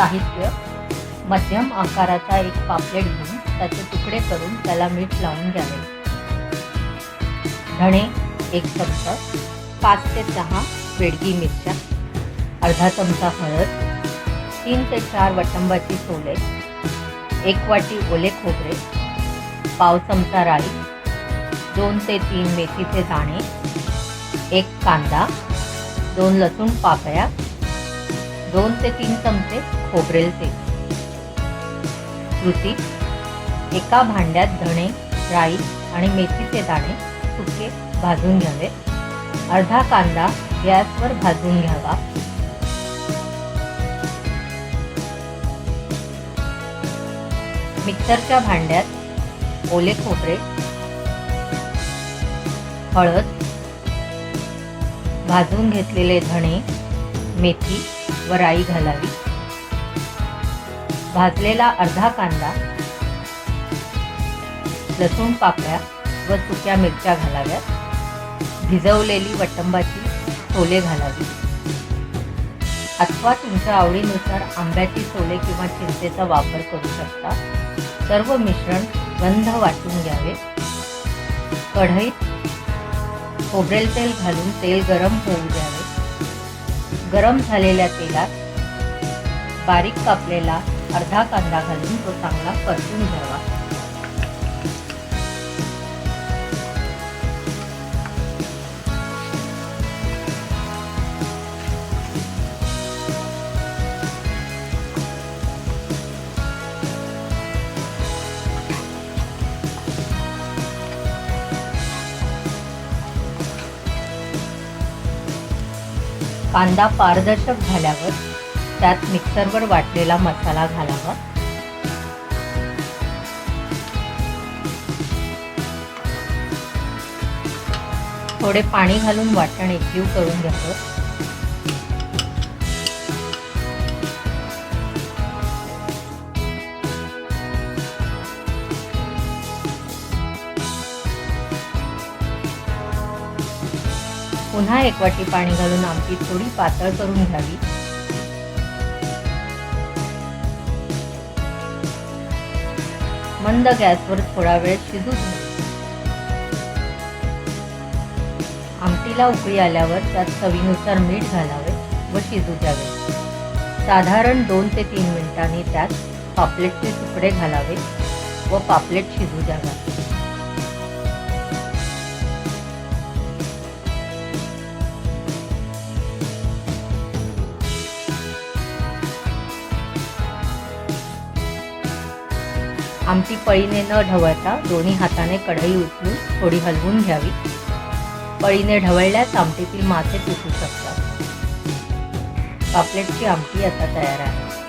साहित्य मध्यम आकाराचा एक पापलेट घेऊन त्याचे तुकडे करून त्याला मीठ लावून घ्यावे. धणे एक चमचा पाच ते सहा वेडगी मिरच्या अर्धा चमचा हळद तीन ते चार वटंबाची सोले एक वाटी ओले खोबरे पाव चमचा राई दोन ते तीन मेथीचे दाणे एक कांदा दोन लसूण पाकळ्या दोन ते तीन चमचे खोबरेल तेल. कृती. एका भांड्यात धणे राई आणि मेथीचे दाणे सुके भाजून घ्यावे. अर्धा कांदा गॅसवर भाजून घ्यावा. मिक्सरच्या भांड्यात ओले खोबरे हळद भाजून घेतलेले धणे मेथी व राई घालावी. भाजलेला अर्धा कांदा लसूण पाकळ्या व सुक्या मिरच्या घालाव्यात. भिजवलेली वटंबाची सोले घालावी. अथवा तुमच्या आवडीनुसार आंब्याची सोले किंवा चिंचेचा वापर करू शकता. सर्व मिश्रण गंध वाटून घ्यावे. कढईत खोबरेल तेल घालून तेल गरम होऊ द्यावे. गरम झालेल्या तेलात बारीक कापलेला अर्धा कांदा घालून तो चांगला परतून घ्यावा. कांदा पारदर्शक झाल्यावर त्यात मिक्सरवर वाटलेला मसाला घालावा. थोडे पाणी घालून वाटण एकजीव करून घ्यावं पुन्हा एक वाटी पाणी घालून आमटी थोडी पातळ करून घ्यावी. मंद गॅसवर थोडा वेळ शिजू आमटीला उकळी आल्यावर त्यात चवीनुसार मीठ घालावे व शिजू द्यावे. साधारण दोन ते तीन मिनिटांनी त्यात पापलेटचे तुकडे घालावे व पापलेट शिजू द्यावा. आमटी पळीने न ढवळता दोन्ही हाताने कढई उचलून थोडी हलवून घ्यावी. पळीने ढवळल्यास आमटीतील मासे तुटू शकतात. पापलेटची आमटी आता तयार आहे.